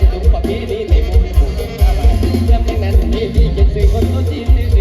จะดูประเพณีในมุมญี่ปุ่นเรื่องนั้นนี่ที่เขีดสื่อคนตัวจริง